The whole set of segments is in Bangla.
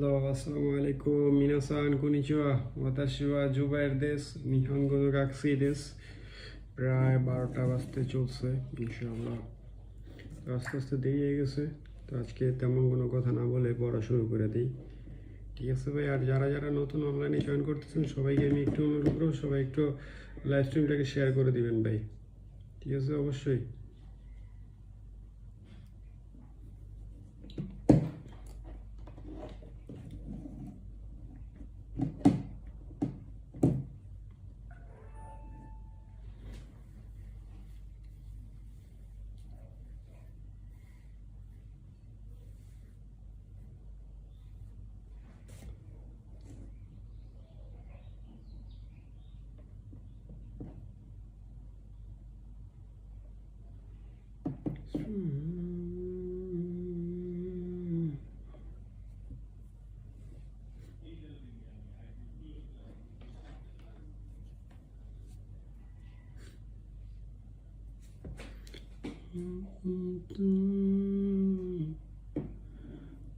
Hello, assalamu alaikum. Minasan, konnichiwa. Watashi wa Jubair desu. Nihongo no gakusei desu. প্রায় বারোটা বাজতে চলছে ইনশাআল্লাহ তো আস্তে আস্তে দেরি হয়ে গেছে তো আজকে তেমন কোনো কথা না বলে পড়া শুরু করে দিই ঠিক আছে ভাই আর যারা যারা নতুন অনলাইনে জয়েন করতেছেন সবাইকে আমি একটু অনুরোধ করব সবাই একটু লাইভ স্ট্রিমটাকে শেয়ার করে দিবেন ভাই ঠিক আছে অবশ্যই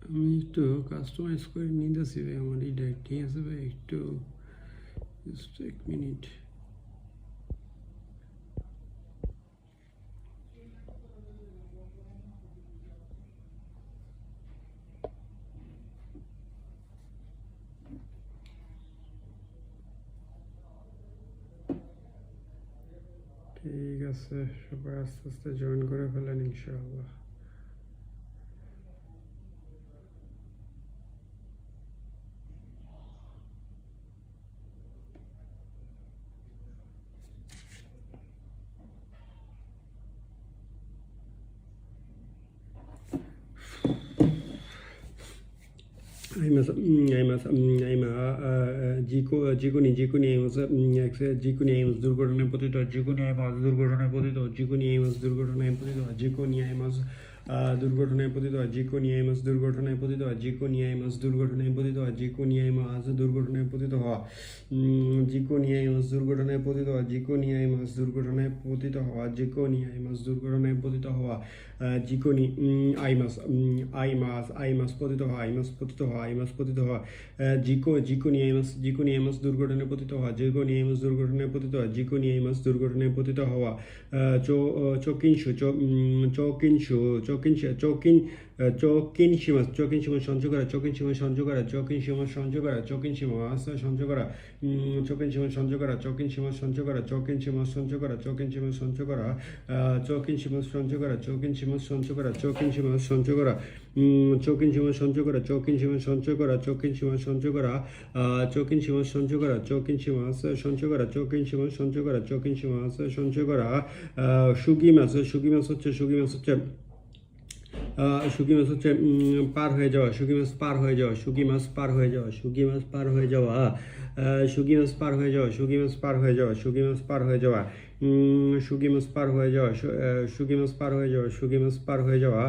আমি একটু কাস্টমাইজ করে নিতেছি ভাই, আমার এই ঠিক আছে ভাই, একটু জাস্ট এক মিনিট ঠিক আছে সবাই আস্তে আস্তে জয়েন করে ফেলেন ইনশাআল্লাহ Aimas, Aima, জিকো জিকুনি জিকুনি এইমাস জিকুনি এইমাস দুর্ঘটনায় পতিত জিকুনি এইমাস দুর্ঘটনায় পতিত জিকুনি এইমাস দুর্ঘটনায় পতিত জিকুনি এইমাস দুর্ঘটনায় পতিত জিকোনি এইমাস দুর্ঘটনায় পতিত জিকোনি এইমাস দুর্ঘটনায় পতিত জিকোনি এইমাস দুর্ঘটনায় পতিত হওয়া জিকোনি এইমাস দুর্ঘটনায় পতিত জিকোনি এইমাস দুর্ঘটনায় পতিত হওয়া জিকোনি এইমাস দুর্ঘটনায় পতিত হওয়া জিকোনি আইমাস আইমাস আইমাস পতিত হওয়া, আইমাস পতিত হওয়া, আইমাস পতিত হওয়া জিকো, জিকোনি, আইমাস জিকোনি, আইমাস দুর্ঘটনায় পতিত হওয়া, জিকোনি, আইমাস দুর্ঘটনায় পতিত হওয়া, জিকোনি, আইমাস দুর্ঘটনায় পতিত হওয়া চো চকিনশু চকিনশু চকিন চকিন চকিন সীমা চকিন সীমা সঞ্চয় করা চকিন সীমা সঞ্চয় করা চকিন সীমা সঞ্চয় করা চকিন সীমা আস্তে সঞ্চয় করা চকিন সীমা সঞ্চয় করা চকিন সীমা সঞ্চয় করা চকিন সীমা সঞ্চয় করা চকিন সীমা সঞ্চয় করা চকিন সীমা সঞ্চয় করা চকিন সীমা সঞ্চয় করা চকিন সীমা সঞ্চয় করা চকিন সীমা সঞ্চয় করা চকিন সীমা সঞ্চয় করা চকিন সীমা সঞ্চয় করা চকিন সীমা সঞ্চয় করা চকিন সীমা সঞ্চয় করা চকিন সীমা সঞ্চয় করা চকিন সীমা সঞ্চয় করা সুগি মাছ সুগি মাছ হচ্ছে সুগি মাছ হচ্ছে শুকি মাছ হচ্ছে পার হয়ে যাওয়া শুকি মাছ পার হয়ে যাওয়া শুকি মাছ পার হয়ে যাওয়া শুকি মাছ পার হয়ে যাওয়া। মাছ পার হয়ে যাওয়া মাছ পার হয়ে যাওয়া মাছ পার হয়ে যাওয়া মাছ পার হয়ে যাওয়া মাছ পার হয়ে যাওয়া মাছ পার হয়ে যাওয়া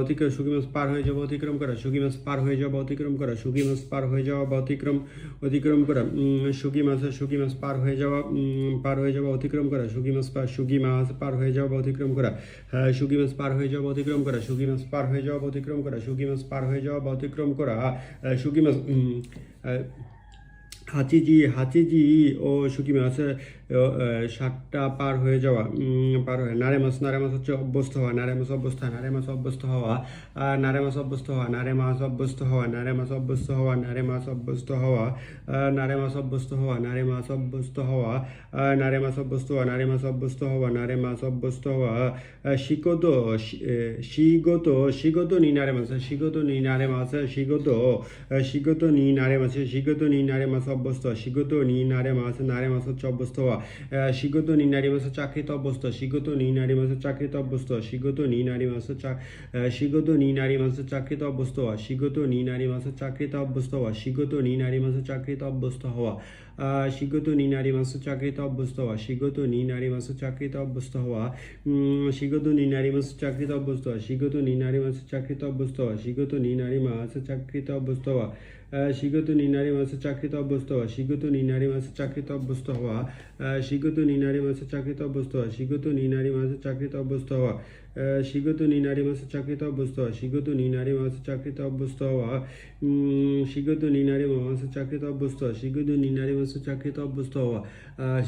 অতিক্রম মাছ পার হয়ে যাওয়া অতিক্রম করা মাছ পার হয়ে যাওয়া অতিক্রম করা মাছ পার হয়ে যাওয়া বা অতিক্রম অতিক্রম করা শুকি মাছ পার হয়ে যাওয়া পার হয়ে যাওয়া অতিক্রম করা মাছ পার মাছ পার হয়ে যাওয়া অতিক্রম করা মাছ পার হয়ে যাওয়া অতিক্রম করা মাছ পার হয়ে যাওয়া অতিক্রম করা মাছ পার হয়ে যাওয়া অতিক্রম করা 8지, 8지, 어, 6이면서 ষাটটা পার হয়ে যাওয়া পার হয়ে নারে মাছ নারে মাছ হচ্ছে অভ্যস্ত হওয়া নারে মাছ অভ্যস্ত নারে মাছ অভ্যস্ত হওয়া নারে মাছ অভ্যস্ত হওয়া নারে মাছ অভ্যস্ত হওয়া নারে মাছ অভ্যস্ত হওয়া নারে মাছ অভ্যস্ত হওয়া নারে মাছ অভ্যস্ত হওয়া নারে মাছ অভ্যস্ত হওয়া নারে মাছ অভ্যস্ত হওয়া নারে মাছ অভ্যস্ত হওয়া নারে মাছ অভ্যস্ত হওয়া শিগত শিগত শিগত নি নারে মাছ শিগত নি নারে মাছ শিগত শিগত নি নারে মাছ শিগত নি নারে মাছ অভ্যস্ত শিগত নি নারে মাছ নারে মাছ হচ্ছে অভ্যস্ত হওয়া শিগত নিনারী মাসে চাকরিতে অভ্যস্ত শিগত নিনারী মাসে চাকরিতে অভ্যস্ত শিগত নিনারী মাস শিগত নিনারী মাস চাকরিতে অভ্যস্ত হওয়া শিগত নিনারী মাসে চাকরিতে অভ্যস্ত হওয়া শিগত নিনারী মাসে চাকরিতে অভ্যস্ত হওয়া। শিগত নি নারী মাস চাকরিতে অভ্যস্ত হওয়া শিগত নি নারী মাস চাকরিতে অভ্যস্ত হওয়া শিগত নি নারী মাস চাকরিতে অভ্যস্ত হওয়া শিগত নি নারী মাস চাকরিতে অভ্যস্ত হওয়া শিগত নি নারী মাস চাকরিতে অভ্যস্ত হওয়া শিগত নি নারী মাস চাকরিতে অভ্যস্ত হওয়া শিগত নি নারী মাস চাকরিতে অভ্যস্ত হওয়া শিগত নি নারী মাস চাকরিতে অভ্যস্ত হওয়া শিগত নি নারী মাস চাকরিতে অভ্যস্ত হওয়া শিগত নি নারী মাস চাকরিতে অভ্যস্ত হওয়া শিগত নি নারী মাস চাকরিতে অভ্যস্ত হওয়া। শিগত নি নারী মাস চাকরিতে অভ্যস্ত হওয়া শিগত নি নারী মাস চাকরিতে অভ্যস্ত হওয়া।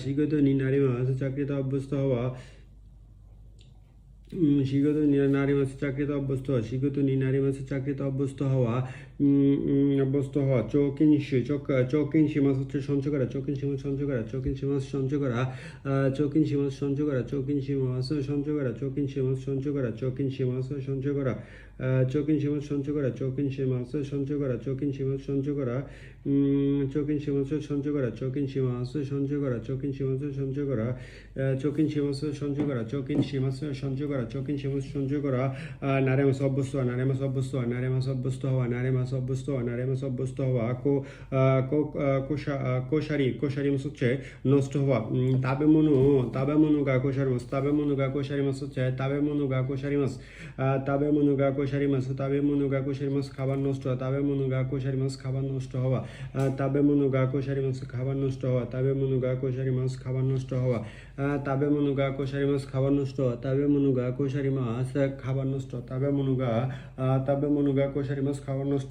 শিগত নি নারী মাস চাকরিতে অভ্যস্ত হওয়া। শিগত নারী মাসে চাকরিতে অভ্যস্ত হওয়া শিগত নারী মাসে চাকরিতে অভ্যস্ত হওয়া। অভ্যস্ত হওয়া চৌকিনশি চক চৌকিনশি মাস হচ্ছে সঞ্চয় করা চৌকিনশি মাস সঞ্চয় করা চৌকিনশি মাস সঞ্চয় করা চৌকিনশি মাস সঞ্চয় করা চৌকিনশি মাস সঞ্চয় করা চৌকিনশি মাস সঞ্চয় করা চৌকিনশি মাস সঞ্চয় করা চৌকিনশি মাস সঞ্চয় করা চৌকিনশি মাস সঞ্চয় করা চৌকিনশি মাস সঞ্চয় করা চৌকিনশি মাস সঞ্চয় করা চৌকিনশি মাস সঞ্চয় করা চৌকিনশি মাস সঞ্চয় করা চৌকিনশি মাস সঞ্চয় করা চৌকিনশি মাস সঞ্চয় করা চৌকিনশি মাস সঞ্চয় করা নারে মাস অভ্যস্ত হওয়া নারে মাস অভ্যস্ত হওয়া নারে মাস অভ্যস্ত হওয়া নারে মাস অভ্যস্ত হওয়া নারে মাস অভ্যস্ত হওয়া কো আহ, কো- আহ, কোষা আহ, কোষারি কোষারি মাস হচ্ছে নষ্ট হওয়া তাবে মনু তাবে মনু গা কোষারি মাস তাবে মনু গা কোষারি মাস হচ্ছে তাবে মনু গা কোষারি মাস তাবে মনু গা কোষারি মাস তাবে মনু গা কোষারি মাস খাবার নষ্ট হওয়া তাবে মনু গা কোষারি মাস খাবার নষ্ট হওয়া তাবে মনু গা কোষারি মাস খাবার নষ্ট হওয়া তাবে মনু গা কোষারি মাস খাবার নষ্ট হওয়া তাবে মনু গা কোষারি মাস খাবার নষ্ট হওয়া তাবে মনু গা কোষারি মাস আহ, খাবার নষ্ট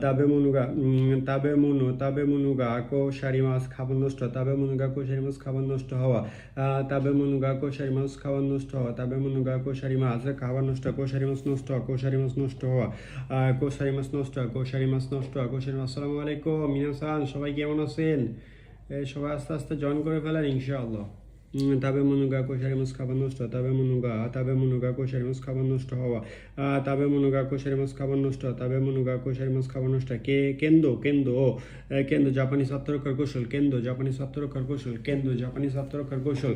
তাবে মনু মনু মনু মনু মনুগা তাবে মনু, তাবে মনুগা কোষারি মাছ খাবার নষ্ট, তাবে মনুগা কোষারি মাছ খাবার নষ্ট হওয়া। তাবে মনুগা কোষারি মাছ খাবার নষ্ট হওয়া। তাবে মনুগা কোষারি মাছ খাবার নষ্ট কোষারি মাছ নষ্ট কোষারি মাছ নষ্ট হওয়া। কোষারি মাছ নষ্ট কোষারি মাছ নষ্ট কোষারি মাছ। আসসালামু আলাইকুম মিনাসান সবাই কেমন আছেন? সবাই আস্তে আস্তে জয়েন করে ফেলেন, ইনশাআল্লাহ। তাবে মনুগা কোষারি মাছ খাবার নষ্ট তাবে মনুগা তাবে মনুগা কোষারি মাছ খাবার নষ্ট হওয়া তাবে মনুগা কোষারি মাছ খাবার নষ্ট তাবে মনুগা কোষারি মাছ খাবার নষ্ট কে কেন্দ্র কেন্দ্র কেন্দ্র জাপানি আত্মরক্ষার কৌশল কেন্দ্র জাপানি আত্মরক্ষার কৌশল কেন্দ্র জাপানি আত্মরক্ষার কৌশল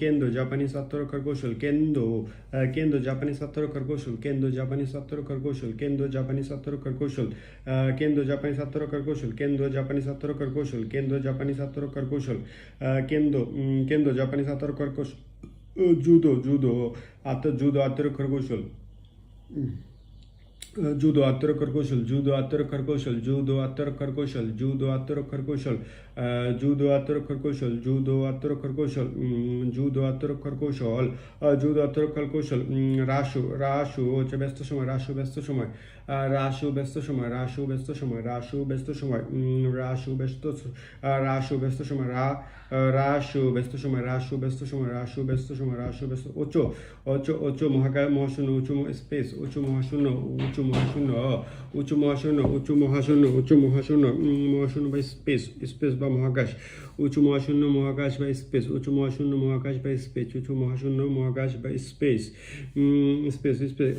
কেন্দ্র জাপানি আত্মরক্ষার কৌশল কেন্দ্র কেন্দ্র জাপানি আত্মরক্ষার কৌশল কেন্দ্র জাপানি আত্মরক্ষার কৌশল কেন্দ্র জাপানি আত্মরক্ষার কৌশল কেন্দ্র জাপানি আত্মরক্ষার কৌশল কেন্দ্র জাপানি আত্মরক্ষার কৌশল কেন্দ্র জাপানি আত্মরক্ষার কৌশল কেন্দ্র কেন্দ্র জাপানি আত্মরক্ষার কৌশল ও, জুদো জুদো আত্ম জুদো আত্মরক্ষার কৌশল জুদো আত্মরক্ষার কৌশল জুদো আত্মরক্ষার কৌশল জুদো আত্মরক্ষার কৌশল জুদো আত্মরক্ষার কৌশল জুদো আত্মরক্ষার কৌশল জুদো আত্মরক্ষার কৌশল জুদো আত্মরক্ষার কৌশল জুদো আত্মরক্ষার কৌশল রাসু রাসু হচ্ছে ব্যস্ত সময় রাসু ব্যস্ত সময় রাসু ব্যস্ত সময় রাসু ব্যস্ত সময় রাসু ব্যস্ত সময় রাসু ব্যস্ত রাসু ব্যস্ত সময়, রা রাসু ব্যস্ত সময় রাসু ব্যস্ত সময় রাসু ব্যস্ত সময় রাসু ব্যস্ত উচ্চ উচ্চ উচ্চ মহাকাশ মহাশূন্য উচ্চ স্পেস উচ্চ মহাশূন্য উচ্চ মহাশূন্য উচ্চ মহাশূন্য উচ্চ মহাশূন্য উচ্চ মহাশূন্য মহাশূন্য বা স্পেস স্পেস বা মহাকাশ উচ্চ মহাশূন্য, মহাকাশ বা স্পেস উচ্চ মহাশূন্য, মহাকাশ বা স্পেস উচ্চ মহাশূন্য, মহাকাশ বা স্পেস স্পেস স্পেস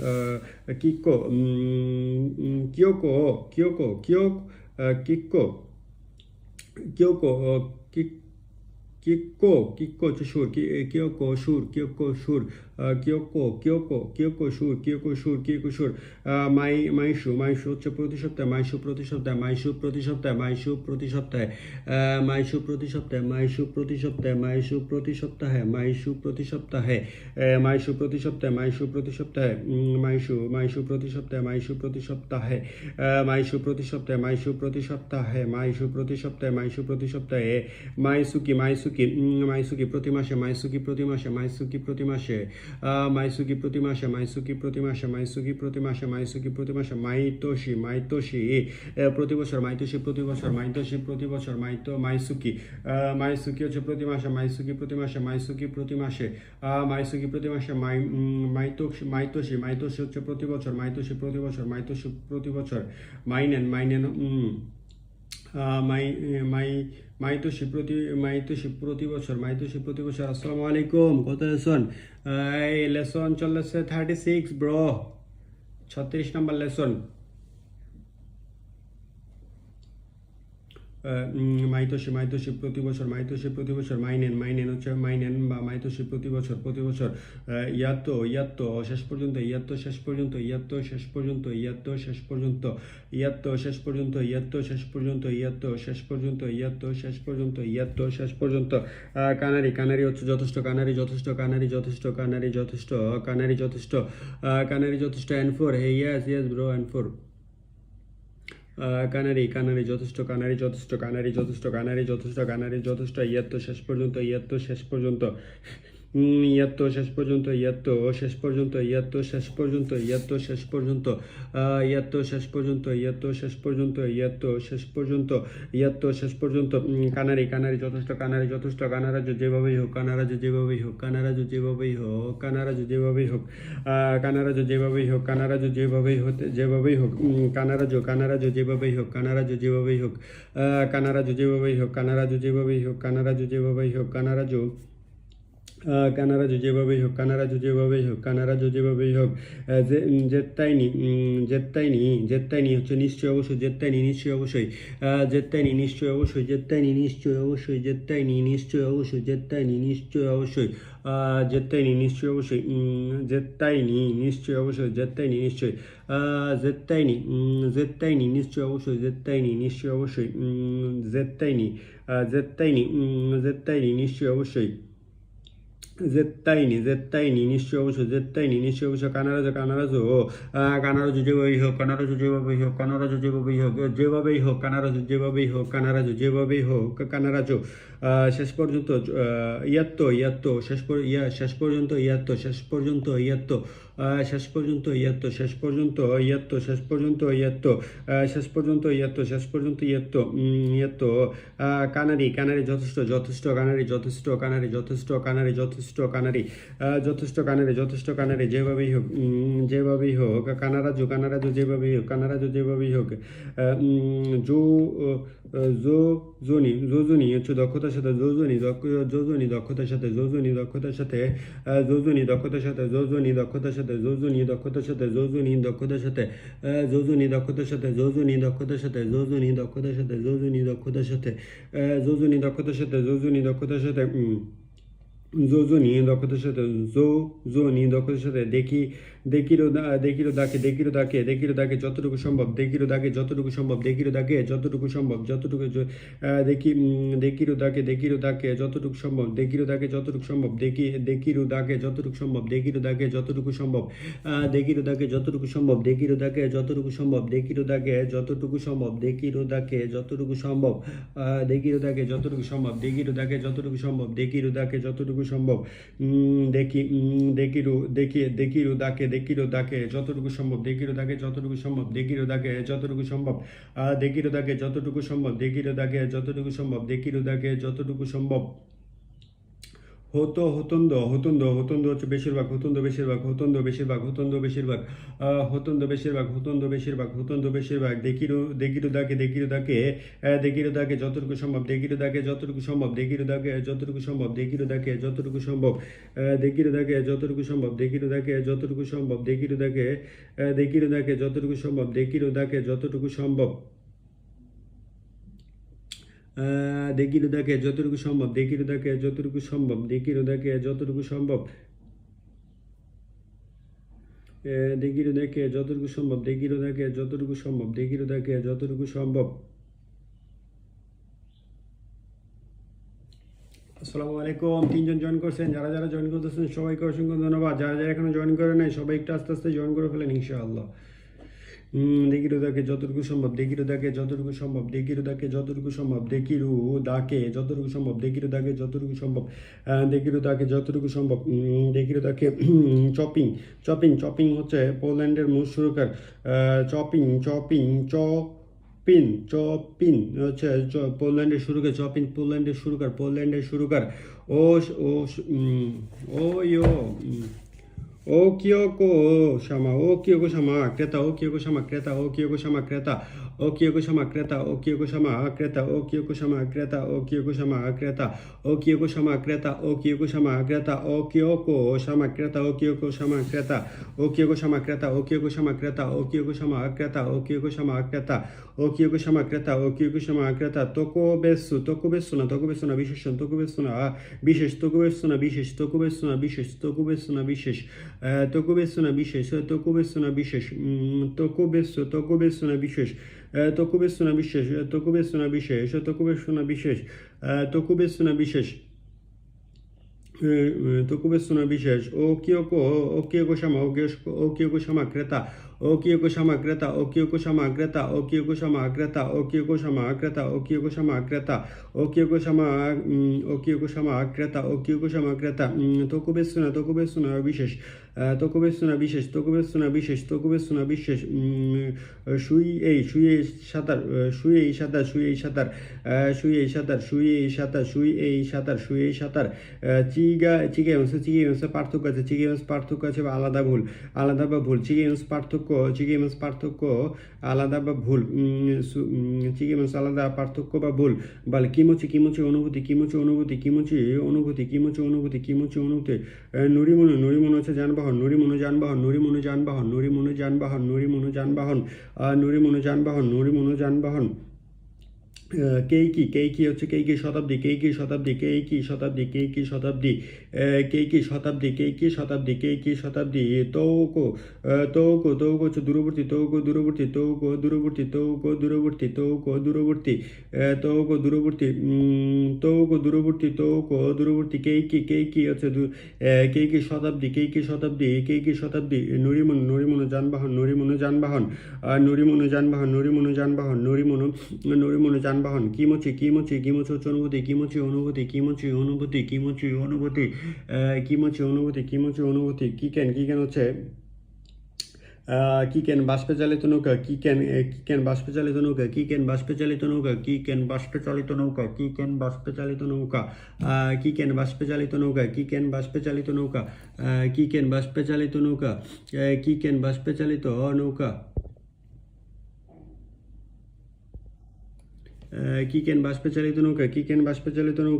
기억고 귀엽고 귀엽 어, 깊고 귀엽고 어, 깊 কি কিয়োকো সুর কিয়োকো সুর আহ, কিয়োকো কিয়োকো কিয়োকো সুর কিয়োকো সুর কিয়োকো সুর আহ, মাই মাইশু মাইশু হচ্ছে প্রতি সপ্তাহে মাইশু প্রতি সপ্তাহে মাইশু প্রতি সপ্তাহে মাইশু প্রতি সপ্তাহে মাইশু প্রতি সপ্তাহে মাইশু প্রতি সপ্তাহে মাইশু প্রতি সপ্তাহে মাইশু প্রতি সপ্তাহে মাইশু প্রতি সপ্তাহে মাইশু প্রতি সপ্তাহে মাইশু মাইশু প্রতি সপ্তাহে মাইশু প্রতি সপ্তাহে মাইশু প্রতি সপ্তাহে মাইশু প্রতি সপ্তাহে মাইশু প্রতি সপ্তাহে মাইশু প্রতি সপ্তাহে মাইসুকি মাইসুকি উম, মাইসুকি প্রতি মাসে মাইসুকি প্রতি মাসে মাইসুকি প্রতি মাসে মাইসুকি প্রতি মাসে মাইসুকি প্রতি মাসে মাইসুকি প্রতি মাসে মাইসুকি প্রতি মাসে মাইতোষি মাইতোষি প্রতি বছর মাইতোষি প্রতি বছর মাইতোষি প্রতি বছর মাইতো মাইসুকি মাইসুকি হচ্ছে প্রতি মাসে মাইসুকি প্রতি মাসে মাইসুকি প্রতি মাসে মাইসুকি প্রতি মাসে মাই মাইতোষি মাইতোষি মাইতোষি হচ্ছে প্রতি বছর মাইতোষি প্রতি বছর মাইতোষি প্রতি বছর মাইনেন মাইনেন মাই মাই মাইতোষি প্রতি মাইতোষি প্রতি বছর মাইতোষি প্রতি বছর, আসসালামু আলাইকুম, কত লেসন? এই লেসন চলেছে থার্টি সিক্স ব্রো ছত্রিশ নম্বর লেসন। মাইতোষী মাইতোষী প্রতি বছর মাইতোষী প্রতি বছর, মাইনেন মাইনেন হচ্ছে মাইনেন বা মাইতোষী প্রতি বছর প্রতি বছর ইয়াত্ত, ইয়াত্তো, শেষ পর্যন্ত, ইয়াত্ত, শেষ পর্যন্ত, ইয়াত্তো, শেষ পর্যন্ত, ইয়াত্তো, শেষ পর্যন্ত, ইয়াত্ত, শেষ পর্যন্ত, ইয়াত্ত, শেষ পর্যন্ত, ইয়াত্তো, শেষ পর্যন্ত, ইয়াত্তো, শেষ পর্যন্ত, ইয়াত্তো, শেষ পর্যন্ত কানারি কানারি হচ্ছে যথেষ্ট, কানারি যথেষ্ট কানারি যথেষ্ট কানারি যথেষ্ট কানারি যথেষ্ট কানারি যথেষ্ট and four hey yes yes bro and four canary কানারি যথেষ্ট কানারি যথেষ্ট কানারি যথেষ্ট কানারি যথেষ্ট কানারি যথেষ্ট ইয়াত্তো শেষ পর্যন্ত ইয়াত্তর শেষ পর্যন্ত। ইয়াত্তো শেষ পর্যন্ত ইয়াত্তো শেষ পর্যন্ত ইয়াত্তো শেষ পর্যন্ত ইয়াত্তো শেষ পর্যন্ত ইয়াত্তো শেষ পর্যন্ত ইয়াত্তো শেষ পর্যন্ত ইয়াত্তো শেষ পর্যন্ত ইয়াত্তো শেষ পর্যন্ত কানারি কানারি যথেষ্ট কানারি যথেষ্ট কানারাজ যেভাবেই হোক কানারাজ যেভাবেই হোক কানারাজ যেভাবেই হোক কানারাজ যেভাবেই হোক আহ, কানারাজ যেভাবেই হোক কানারাজ যেভাবেই হতে যেভাবেই হোক উম, কানারাজ কানারাজ যেভাবেই হোক কানারাজ যেভাবেই হোক আহ, কানারাজ যেভাবেই হোক কানারাজ যেভাবেই হোক কানারাজ যেভাবেই হোক কানারাজ আহ, কানারাজু যেভাবেই হোক কানারাজু যেভাবেই হোক কানারাজু যেভাবেই হোক জেত্তাইনি জেত্তাইনি জেত্তাইনি হচ্ছে নিশ্চয় অবশ্যই জেত্তাইনি নিশ্চয় অবশ্যই জেত্তাইনি নিশ্চয় অবশ্যই জেত্তাইনি নিশ্চয় অবশ্যই জেত্তাইনি নিশ্চয় অবশ্যই জেত্তাইনি নিশ্চয় অবশ্যই জেত্তাইনি নিশ্চয় অবশ্যই জেত্তাইনি নিশ্চয় অবশ্যই জেত্তাইনি নিশ্চয় আহ, জেত্তাইনি উম, জেত্তাইনি নিশ্চয় অবশ্যই জেত্তাইনি নিশ্চয় অবশ্যই 絶対に絶対に日照部署絶対に日照部署必ず必ず হোক 必ず যেভাবেই হোক 必ず যেভাবেই হোক 必ず যেভাবেই হোক যেভাবেই হোক 必ず যেভাবেই হোক 必ず যেভাবেই হোক 必ず শেষ পর্যন্ত ইয়াত্ত ইয়াত্ত, শেষ ইয়া, শেষ পর্যন্ত ইয়াত্ত, শেষ পর্যন্ত ইয়াত্ত। শেষ পর্যন্ত ইয়াত্তো, শেষ পর্যন্ত ইয়াত্তো, শেষ পর্যন্ত ইয়াত্তো শেষ পর্যন্ত ইয়াত্তো, শেষ পর্যন্ত ইয়াত্তো ইয়াত্তো কানারি কানারি যথেষ্ট যথেষ্ট কানারি যথেষ্ট কানারি যথেষ্ট কানারি যথেষ্ট কানারি যথেষ্ট কানারি যথেষ্ট কানারি, যেভাবেই হোক যেভাবেই হোক, কানারাজু কানারাজু যেভাবেই হোক, কানারাজু যেভাবেই হোক জো আহ, জো জনি যোজনী হচ্ছে দক্ষতার সাথে যোজনী দক্ষ- যোজনী দক্ষতার সাথে যোজনী দক্ষতার সাথে আহ, যোজনী দক্ষতার সাথে যোজনী দক্ষতার সাথে যোজনী দক্ষতার সাথে যোজনী দক্ষতার সাথে আহ, যোজনী দক্ষতার সাথে যোজনী দক্ষতার সাথে যোজনী দক্ষতার সাথে যোজনী দক্ষতার সাথে আহ, যোজনী দক্ষতার সাথে যোজনী দক্ষতার সাথে উম, যোজনী দক্ষতার সাথে জো জোনি দক্ষতার সাথে দেখি দেখিরো দেখিরো দাকে দেখিরো দাকে দেখিরো দাকে যতটুকু সম্ভব দেখিরো দাকে যতটুকু সম্ভব দেখিরো দাকে যতটুকু সম্ভব যতটুকু দেখি দেখিরো দাকে দেখিরো দাকে যতটুকু সম্ভব দেখিরো দাকে যতটুকু সম্ভব দেখি দেখিরো দাকে যতটুকু সম্ভব দেখিরো দাকে যতটুকু সম্ভব দেখিরো দাকে যতটুকু সম্ভব দেখিরো দাকে যতটুকু সম্ভব দেখিরো দাকে যতটুকু সম্ভব দেখিরো দাকে যতটুকু সম্ভব দেখিরো দাকে যতটুকু সম্ভব দেখিরো দাকে যতটুকু সম্ভব দেখিরো দাকে যতটুকু সম্ভব। দেখি দেখিরু দেখি দেখিরু দাকে দেখিরু দাকে যতটুকু সম্ভব দেখিরু দাকে যতটুকু সম্ভব দেখিরু দাকে যতটুকু সম্ভব দেখিরো দাকে যতটুকু সম্ভব দেখিরু দাকে যতটুকু সম্ভব দেখিরু দাকে যতটুকু সম্ভব। হতো, হতন্দ হতন্দ হতন্দ হচ্ছে বেশিরভাগ, হতন্দ বেশিরভাগ হতন্দ বেশিরভাগ হতন্দ বেশিরভাগ হতন্দ বেশিরভাগ হতন্দ বেশিরভাগ হতন্দ, বেশিরভাগ, দেখিরো দেখিরো দাকে দেখিরো দাকে দেখিরো দাকে যতটুকু সম্ভব দেখিরো দাকে যতটুকু সম্ভব দেখিরো দাকে যতটুকু সম্ভব দেখিরো দাকে যতটুকু সম্ভব দেখিরো দাকে যতটুকু সম্ভব দেখিরো দাকে যতটুকু সম্ভব দেখিরো দাকে দেখিরো দাকে যতটুকু সম্ভব দেখিরো দাকে যতটুকু সম্ভব। দেখিরো দাকে যতটুকু সম্ভব দেখিরো দাকে যতটুকু সম্ভব দেখিরো দেখে যতটুকু সম্ভব। আহ, দেখে যতটুকু সম্ভব দেখিরো দাকে যতটুকু সম্ভব দেখিরো দাকে যতটুকু সম্ভব। আসসালামু আলাইকুম তিনজন জয়েন করছেন যারা যারা জয়েন করতেছেন সবাইকে অসংখ্য ধন্যবাদ। যারা যারা এখনও জয়েন করে নাই সবাই একটু আস্তে আস্তে জয়েন করে ফেলেন ইনশাআল্লাহ। দেখিরু দাকে যতটুকু সম্ভব, দেখিরু দাকে যতটুকু সম্ভব, দেখিরু দাকে যতটুকু সম্ভব, দেখিরু দাকে যতটুকু সম্ভব, দেখিরু দাকে যতটুকু সম্ভব দেখিরু দাকে যতটুকু সম্ভব দেখিরু দাকে চপিং চপিং চপিং হচ্ছে পোল্যান্ডের মূল সুরকার chopping Chopin Chopin Chopin হচ্ছে পোল্যান্ডের সুরকার চপিন পোল্যান্ডের সুরকার পোল্যান্ডের সুরকার ও ও ও 大きよこ様、大きよこ様、クレタ、大きよこ様、クレタ、大きよこ様、クレタ、সামা ক্রেতা ও কিয়োকুসামা ক্রেতা ও কিয়োকুসামা ক্রেতা ও কিয়োকুসামা ক্রেতা ও কিয়োকুসামা ক্রেতা ও কিয়োকুসামা ক্রেতা ও কিয়োকুসামা ক্রেতা ও কিয়োকুসামা ক্রেতা ও কিয়োকুসামা ক্রেতা ও কিয়োকুসামা ক্রেতা ও কিয়োকুসামা ক্রেতা ও কিয়োকুসামা ক্রেতা ও কিয়োকুসামা ক্রেতা ও কিয়োকুসামা ক্রেতা ও কিয়োকুসামা ক্রেতা তোকোবেসু তোকোবেসু না তোকোবেসু না বিশেষণ তোকোবেসু না বিশেষ তোকোবেসু না বিশেষ তোকোবেসু না বিশেষ তোকোবেসু না বিশেষ আহ, তোকোবেসু না বিশেষ তোকোবেসু না বিশেষ উম, তোকোবেসু তোকোবেসু না বিশেষ তকুবে সুনা বিশ্বাস তকুবে সুনা বিশ্বাস তকুবে সুনা বিশ্বাস তকুবে সুনা বিশ্বাস তকুবে সুনা বিশ্বাস ও কিয়কো ও কিয়কো শ্যামা ও কিয়কো শ্যামা ক্রেতা ओकियोकुशमाग्रता ओकियोकुशमाग्रता ओकियोकुशमाग्रता ओकियोकुशमाग्रता ओकियोकुशमाग्रता ओकियोकुशमा ओकियोकुशमाग्रता ओकियोकुशमाग्रता तोकुबेसुना तोकुबेसुना विशेष তোকুবেসুনা বিশেষ তোকুবেসুনা বিশেষ তোকুবেসুনা বিশেষ শুই এই শুয়ে সাঁতার শুয়ে এই সাঁতার শুয়ে এই সাঁতার শুয়ে এই সাঁতার শুয়ে এই সাঁতার শুই এই সাঁতার শুয়ে এই সাঁতার চিগা চিকে এমসে চিকে এমসে পার্থক্য আছে চিকে এমস পার্থক্য আছে আলাদা ভুল আলাদা বা ভুল চিকে এমস পার্থক্য চিগে মাছ পার্থক্য আলাদা বা ভুল চিকি মাছ আলাদা পার্থক্য বা ভুল। বলে, কিমুচি কিমুচি অনুভূতি কিমুচি অনুভূতি কিমুচি অনুভূতি কিমুচি অনুভূতি কিমুচি অনুভূতি। নুরিমনু নুরিমনু হচ্ছে যানবাহন, নুরিমনু যানবাহন নুরিমনু যানবাহন নুরিমনু যানবাহন নুরিমনু যানবাহন। নুরিমনু যানবাহন নুরিমনু যানবাহন। কেইকি কেইকি হচ্ছে কেইকি শতাব্দী কেইকি শতাব্দী কেইকি শতাব্দী কেইকি শতাব্দী কেইকি শতাব্দী কেইকি শতাব্দী কেইকি শতাব্দী তৌকো তৌকো তৌকো হচ্ছে দূরবর্তী তৌকো দূরবর্তী তৌকো দূরবর্তী তৌকো দূরবর্তী তৌকো দূরবর্তী তৌকো দূরবর্তী তৌকো দূরবর্তী তৌকো দূরবর্তী কেইকি কেইকি হচ্ছে দূ- আহ, কেইকি শতাব্দী কেইকি শতাব্দী কেইকি শতাব্দী নরিমন নরিমন যানবাহন নরিমন যানবাহন নরিমনু যানবাহন নরিমনু যানবাহন নরিমনু নরিমনু যানবাহন কিমচি কিমচি কিমচি হচ্ছে অনুভূতি কিমচি অনুভূতি কিমচি অনুভূতি কিমচি অনুভূতি কিমচি অনুভূতি কিমচি অনুভূতি কি কেন কি কেন হচ্ছে আহ, কি কেন বাষ্পে চালিত নৌকা কি কেন এ, কি কেন বাষ্পে চালিত নৌকা কি কেন বাষ্পে চালিত নৌকা কি কেন বাষ্পে চালিত নৌকা কি কেন বাষ্পে চালিত নৌকা আহ, কি কেন বাষ্পে চালিত নৌকা কি কেন বাষ্পে চালিত নৌকা আহ, কি কেন বাষ্পে চালিত নৌকা কি কেন বাষ্পে চালিত নৌকা। কিকেন বাষ্পচালিত নৌকা কিকেন বাষ্পচালিত নৌকা?